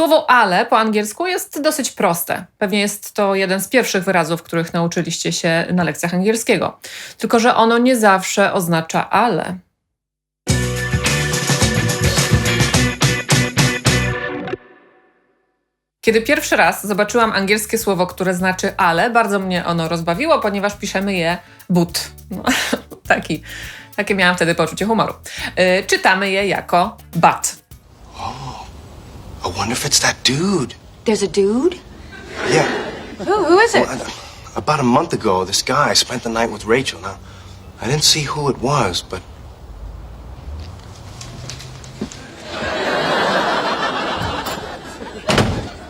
Słowo ale po angielsku jest dosyć proste. Pewnie jest to jeden z pierwszych wyrazów, których nauczyliście się na lekcjach angielskiego. Tylko, że ono nie zawsze oznacza ale. Kiedy pierwszy raz zobaczyłam angielskie słowo, które znaczy ale, bardzo mnie ono rozbawiło, ponieważ piszemy je but. No, taki, takie miałam wtedy poczucie humoru. Y, czytamy je jako but. I wonder if it's that dude. There's a dude? Yeah. Who, who is it? Well, I- about a month ago, this guy spent the night with Rachel. Now, I didn't see who it was, but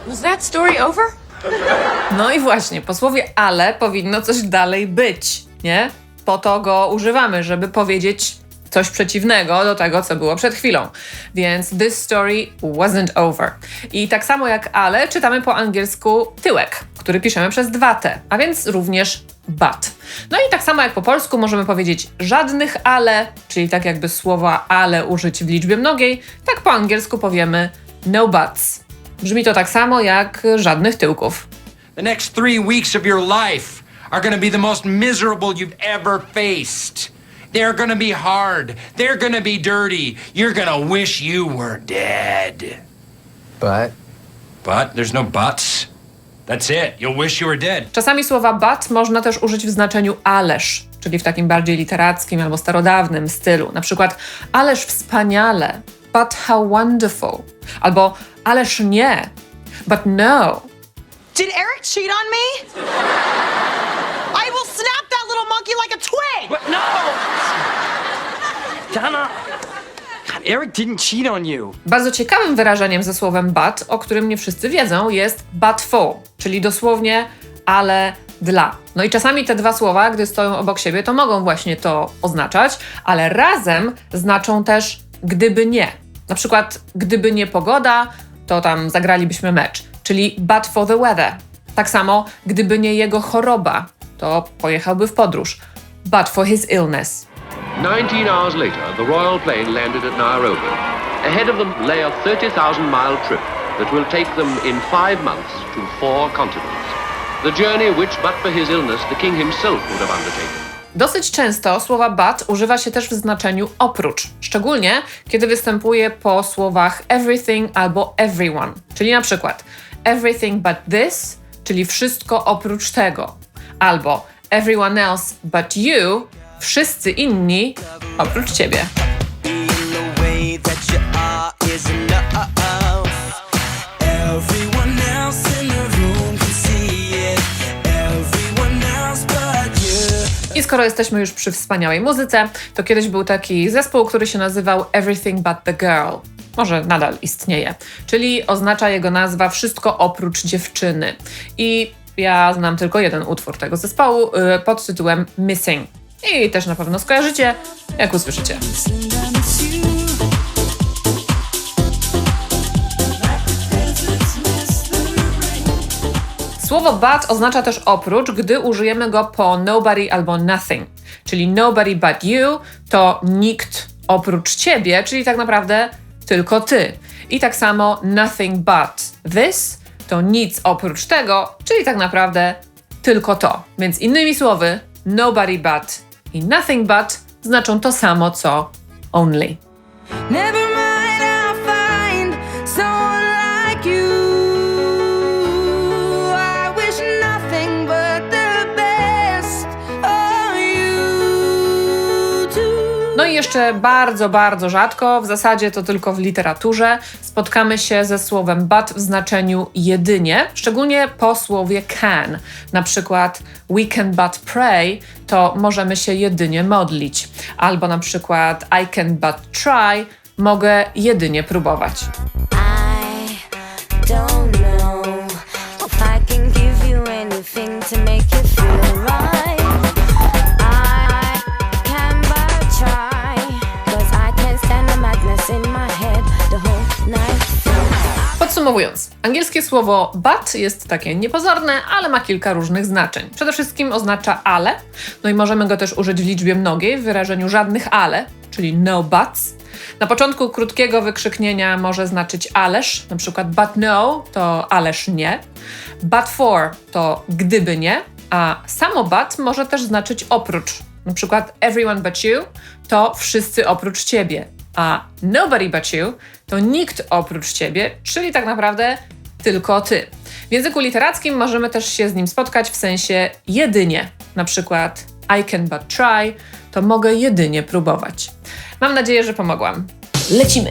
Was that story over? No i właśnie, po słowie ale powinno coś dalej być, nie? Po to go używamy, żeby powiedzieć coś przeciwnego do tego, co było przed chwilą. Więc this story wasn't over. I tak samo jak ale, czytamy po angielsku tyłek, który piszemy przez dwa T, a więc również but. No i tak samo jak po polsku możemy powiedzieć żadnych ale, czyli tak jakby słowa ale użyć w liczbie mnogiej, tak po angielsku powiemy no buts. Brzmi to tak samo jak żadnych tyłków. The next three weeks of your life are going to be the most miserable you've ever faced. They're to be hard. They're to be dirty. You're to wish you were dead. But But there's no buts. That's it. You'll wish you were dead. Czasami słowa but można też użyć w znaczeniu ależ, czyli w takim bardziej literackim albo starodawnym stylu. Na przykład ależ wspaniale, but how wonderful. Albo ależ nie, but no. Did Eric cheat on me? I will snap that little monkey like a twig! But no! Donna! God, Eric didn't cheat on you. Bardzo ciekawym wyrażeniem ze słowem but, o którym nie wszyscy wiedzą, jest but for, czyli dosłownie ale dla. No i czasami te dwa słowa, gdy stoją obok siebie, to mogą właśnie to oznaczać, ale razem znaczą też gdyby nie. Na przykład gdyby nie pogoda, to tam zagralibyśmy mecz, czyli but for the weather. Tak samo gdyby nie jego choroba, to pojechałby w podróż. But for his illness. 19 hours later, the royal plane landed at Nairobi. Ahead of them lay a 30,000 mile trip that will take them in five months to four continents. The journey which, but for his illness, the king himself would have undertaken. Dosyć często słowa but używa się też w znaczeniu oprócz, szczególnie kiedy występuje po słowach everything albo everyone, czyli na przykład everything but this, czyli wszystko oprócz tego, albo everyone else but you, wszyscy inni oprócz ciebie. I skoro jesteśmy już przy wspaniałej muzyce, to kiedyś był taki zespół, który się nazywał Everything But the Girl. Może nadal istnieje, czyli oznacza jego nazwa Wszystko oprócz dziewczyny. I ja znam tylko jeden utwór tego zespołu y, pod tytułem Missing. I też na pewno skojarzycie, jak usłyszycie. Słowo but oznacza też oprócz, gdy użyjemy go po nobody albo nothing. Czyli nobody but you to nikt oprócz ciebie, czyli tak naprawdę tylko ty. I tak samo nothing but this to nic oprócz tego, czyli tak naprawdę tylko to. Więc innymi słowy, nobody but i nothing but znaczą to samo co only. Never No i jeszcze bardzo, bardzo rzadko, w zasadzie to tylko w literaturze, spotkamy się ze słowem but w znaczeniu jedynie, szczególnie po słowie can. Na przykład we can but pray to możemy się jedynie modlić. Albo na przykład I can but try, mogę jedynie próbować. I don't know Podsumowując, angielskie słowo but jest takie niepozorne, ale ma kilka różnych znaczeń. Przede wszystkim oznacza ale, no i możemy go też użyć w liczbie mnogiej w wyrażeniu żadnych ale, czyli no buts. Na początku krótkiego wykrzyknienia może znaczyć ależ, na przykład but no to ależ nie, but for to gdyby nie, a samo but może też znaczyć oprócz. Na przykład everyone but you to wszyscy oprócz ciebie, a nobody but you to nikt oprócz ciebie, czyli tak naprawdę tylko ty. W języku literackim możemy też się z nim spotkać w sensie jedynie. Na przykład I can but try to mogę jedynie próbować. Mam nadzieję, że pomogłam. Lecimy!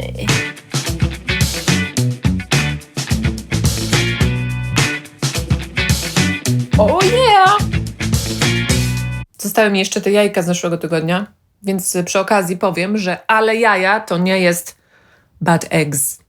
O yeah! Zostały mi jeszcze te jajka z zeszłego tygodnia, więc przy okazji powiem, że ale jaja to nie jest bad eggs.